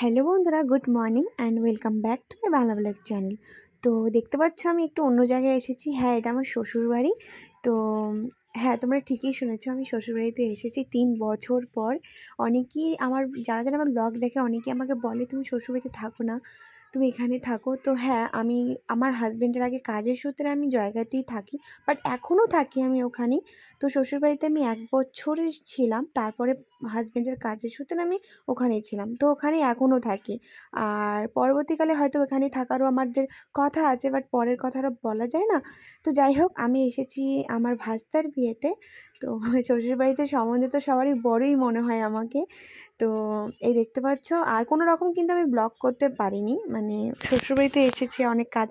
Hello বন্ধুরা, good morning and welcome back to my Bangla blog channel. তো দেখতে পাচ্ছ আমি একটু অন্য জায়গায় এসেছি। হ্যাঁ এটা আমার শ্বশুরবাড়ি। তো হ্যাঁ তোমরা ঠিকই শুনেছো, আমি শ্বশুরবাড়িতে এসেছি তিন বছর পর। অনেকেই আমার, যারা যারা আমার ব্লগ দেখে অনেকেই আমাকে বলে, তুমি শ্বশুরবাড়িতে থাকো না, তুমি এখানে থাকো। তো হ্যাঁ আমি, আমার হাজব্যান্ডের আগে কাজের সূত্রে আমি জায়গাতেই থাকি বাট এখনও থাকি আমি ওখানেই। তো শ্বশুরবাড়িতে আমি এক বছর ছিলাম, তারপরে হাজব্যান্ডের কাজের সূত্রে আমি ওখানেই ছিলাম। তো ওখানেই এখনও থাকি। আর পরবর্তীকালে হয়তো ওখানে থাকারও আমাদের কথা আছে বাট পরের কথাটা বলা যায় না। তো যাই হোক, আমি এসেছি আমার ভাস্তার বিয়েতে। তো শ্বশুরবাড়িতে সম্বন্ধে তো সবারই বড়ই মনে হয় আমাকে। তো এই দেখতে পাচ্ছ, আর কোনো রকম কিন্তু আমি ব্লগ করতে পারিনি। মানে শ্বশুরবাড়িতে এসেছি, অনেক কাজ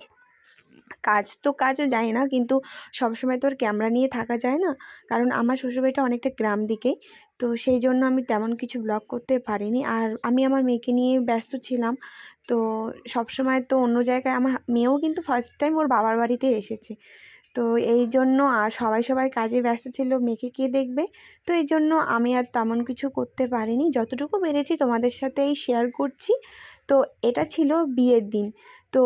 কাজ তো কাজে যায় না, কিন্তু সবসময় তো আর ক্যামেরা নিয়ে থাকা যায় না। কারণ আমার শ্বশুরবাড়িটা অনেকটা গ্রাম দিকে, তো সেই জন্য আমি তেমন কিছু ব্লগ করতে পারিনি। আর আমি আমার মেয়েকে নিয়ে ব্যস্ত ছিলাম, তো সবসময় তো অন্য জায়গায় আমার মেয়েও কিন্তু ফার্স্ট টাইম ওর বাবার বাড়িতে এসেছে। তো এই জন্য আর সবাই সবাই কাজে ব্যস্ত ছিল, মেয়েকে কে দেখবে? তো এই জন্য আমি আর তেমন কিছু করতে পারিনি। যতটুকু পেরেছি তোমাদের সাথেই শেয়ার করছি। তো এটা ছিল বিয়ের দিন। তো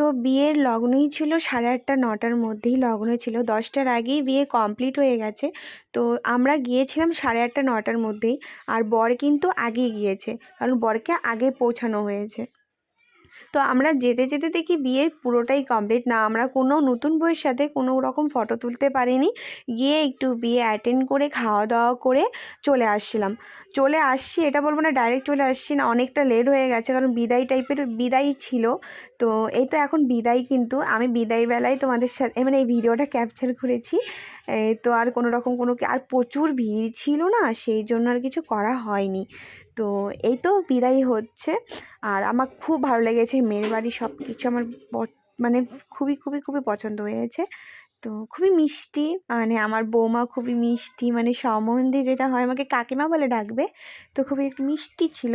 তো বিয়ের লগ্নই ছিল সাড়ে আটটা, নটার মধ্যেই লগ্ন ছিল। দশটার আগেই বিয়ে কমপ্লিট হয়ে গেছে। তো আমরা গিয়েছিলাম সাড়ে আটটা, নটার মধ্যেই। আর বর কিন্তু আগে গিয়েছে। কারণ বরকে আগে পৌঁছানো হয়েছে। তো আমরা যেতে যেতে দেখি বিয়ে পুরোটাই কমপ্লিট না। আমরা কোনো নতুন বইয়ের সাথে কোনো রকম ফটো তুলতে পারিনি। গিয়ে একটু বিয়ে অ্যাটেন্ড করে খাওয়া দাওয়া করে চলে আসছিলাম। চলে আসছি, এটা বলব না ডাইরেক্ট চলে আসছি না, অনেকটা লেট হয়ে গেছে, কারণ বিদায় টাইপের বিদায় ছিল। তো এই তো এখন বিদায় কিন্তু, আমি বিদায় বেলায় তোমাদের সাথে মানে এই ভিডিওটা ক্যাপচার করেছি। তো আর কোনো রকম কোনো, আর প্রচুর ভিড় ছিল না, সেই জন্য আর কিছু করা হয়নি। তো এই তো বিদায় হচ্ছে। আর আমার খুব ভালো লেগেছে, মেয়ের বাড়ি সব কিছু আমার মানে খুবই খুবই খুবই পছন্দ হয়েছে। তো খুবই মিষ্টি। মানে আমার বৌমা খুবই মিষ্টি। মানে সম্বন্ধে যেটা হয় আমাকে কাকিমা বলে ডাকবে, তো খুবই একটু মিষ্টি ছিল।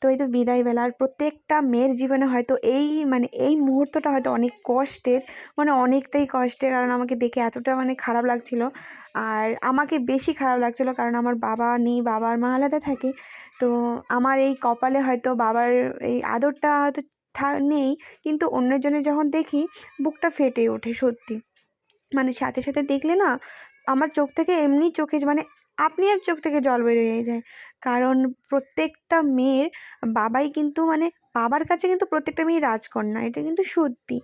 তো এই তো বিদায়বেলার প্রত্যেকটা মেয়ের জীবনে হয়তো এই মানে এই মুহূর্তটা হয়তো অনেক কষ্টের মানে অনেকটাই কষ্টের। কারণ আমাকে দেখে এতটা মানে খারাপ লাগছিল। আর আমাকে বেশি খারাপ লাগছিল কারণ আমার বাবা নেই, বাবার মা আলাদা থাকে। তো আমার এই কপালে হয়তো বাবার এই আদরটা হয়তো নেই। কিন্তু অন্যজনে যখন দেখি, বুকটা ফেটে ওঠে সত্যি। মানে সাথে সাথে দেখলে না, আমার চোখ থেকে এমনি চোখে মানে আপনি আর চোখ থেকে জল বেরিয়ে যায়। কারণ প্রত্যেকটা মেয়ের বাবাই কিন্তু মানে বাবার কাছে কিন্তু প্রত্যেকটা মেয়ে রাজকন্যা, এটা কিন্তু সত্যি।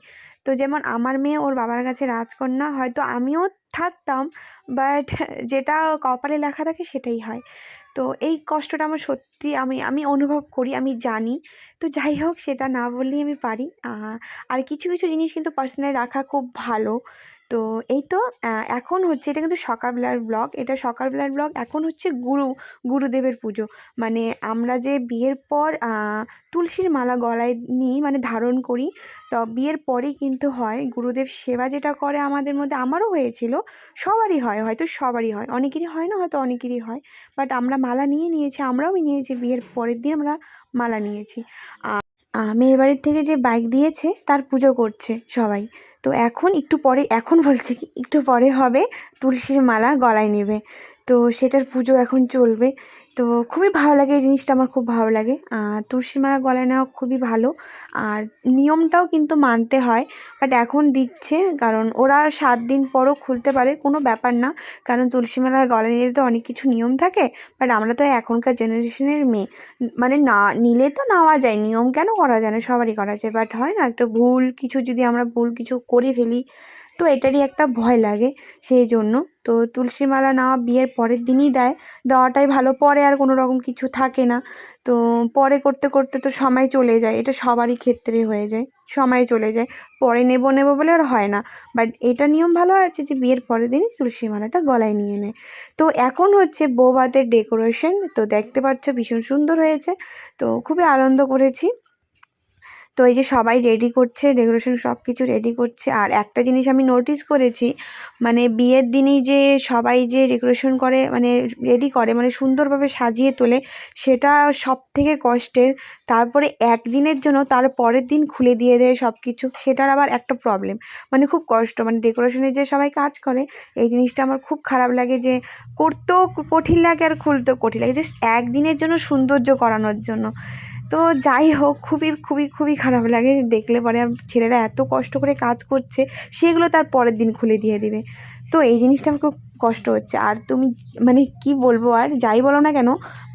তো যেমন আমার মেয়ে ওর বাবার কাছে রাজকন্যা, হয়তো আমিও থাকতাম বাট যেটা কপালে লেখা থাকে সেটাই হয়। তো এই কষ্টটা আমার সত্যি আমি আমি অনুভব করি, আমি জানি। তো যাই হোক, সেটা না বললেই আমি পারি। আর কিছু কিছু জিনিস কিন্তু পার্সোনালি রাখা খুব ভালো। তো এই তো এখন হচ্ছে এটা কিন্তু সকালবেলার ব্লগ এটা সকালবেলার ব্লগ এখন হচ্ছে গুরু, গুরুদেবের পুজো। মানে আমরা যে বিয়ের পর তুলসীর মালা গলায় নিই মানে ধারণ করি, তো বিয়ের পরেই কিন্তু হয়, গুরুদেব সেবা যেটা করে আমাদের মধ্যে, আমারও হয়েছিল, সবারই হয়, হয়তো সবারই হয়, অনেকেরই হয় না, হয়তো অনেকেরই হয় বাট আমরা মালা নিয়ে নিয়েছি, আমরাও নিয়েছি, বিয়ের পরের দিন আমরা মালা নিয়েছি। মেয়ের বাড়ির থেকে যে বাইক দিয়েছে, তার পুজো করছে সবাই। তো এখন একটু পরে, এখন বলছে কি, একটু পরে হবে, তুলসীর মালা গলায় নেবে। তো সেটার পুজো এখন চলবে। তো খুবই ভালো লাগে, এই জিনিসটা আমার খুব ভালো লাগে। তুলসী মালা গলায় নেওয়া খুবই ভালো। আর নিয়মটাও কিন্তু মানতে হয় বাট এখন দিচ্ছে, কারণ ওরা সাত দিন পরও খুলতে পারে, কোনো ব্যাপার না। কারণ তুলসী মালা গলায় নিলে তো অনেক কিছু নিয়ম থাকে বাট আমরা তো এখনকার জেনারেশনের মেয়ে। মানে না, নিলে তো নেওয়া যায়, নিয়ম কেন করা যায় না? সবারই করা যায় বাট হয় না, একটা ভুল কিছু যদি আমরা ভুল কিছু করে ফেলি। তো এটারই একটা ভয় লাগে, সেই জন্য। তো তুলসী মালা নেওয়া বিয়ের পরের দিনই দেয়। দেওয়াটাই ভালো, পরে আর কোনো রকম কিছু থাকে না। তো পরে করতে করতে তো সময় চলে যায়, এটা সবারই ক্ষেত্রে হয়ে যায়, সময় চলে যায়। পরে নেব নেব বলে আর হয় না। বাট এটা নিয়ম ভালো আছে যে বিয়ের পরের দিনই তুলসী মালাটা গলায় নিয়ে নেয়। তো এখন হচ্ছে বৌভাতের ডেকোরেশন তো দেখতে পাচ্ছ ভীষণ সুন্দর হয়েছে। তো খুবই আনন্দ করেছি। তো এই যে সবাই রেডি করছে ডেকোরেশন সব কিছু রেডি করছে। আর একটা জিনিস আমি নোটিস করেছি মানে বিয়ের দিনই যে সবাই যে ডেকোরেশন করে মানে রেডি করে মানে সুন্দরভাবে সাজিয়ে তোলে, সেটা সব থেকে কষ্টের। তারপরে একদিনের জন্য তার পরের দিন খুলে দিয়ে দেয় সব কিছু সেটার আবার একটা প্রবলেম মানে খুব কষ্ট মানে ডেকোরেশনে যে সবাই কাজ করে, এই জিনিসটা আমার খুব খারাপ লাগে যে করতেও কঠিন লাগে আর খুলতেও কঠিন লাগে। জাস্ট একদিনের জন্য সৌন্দর্য করানোর জন্য। তো যাই হোক, খুবই খুবই খুবই খারাপ লাগে। দেখলে পরে ছেলেরা এত কষ্ট করে কাজ করছে, সেগুলো তার পরের দিন খুলে দিয়ে দিবে। তো এই জিনিসটা আমার খুব কষ্ট হচ্ছে। আর তুমি মানে কি বলব আর, যাই বলো না কেন,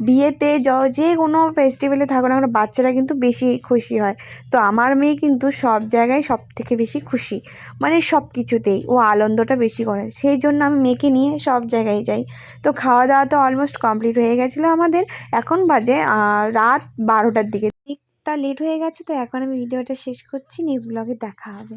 বিয়েতে য, যে কোনো ফেস্টিভ্যালে থাকো না কেন, বাচ্চারা কিন্তু বেশি খুশি হয়। তো আমার মেয়ে কিন্তু সব জায়গায় সব থেকে বেশি খুশি মানে সব কিছুতেই ও আনন্দটা বেশি করে। সেই জন্য আমি মেয়েকে নিয়ে সব জায়গায় যাই। তো খাওয়া দাওয়া তো অলমোস্ট কমপ্লিট হয়ে গেছিল আমাদের। এখন বাজে রাত বারোটার দিকে। অনেকটা লেট হয়ে গেছে, তো এখন আমি ভিডিওটা শেষ করছি। নেক্সট ব্লগে দেখা হবে।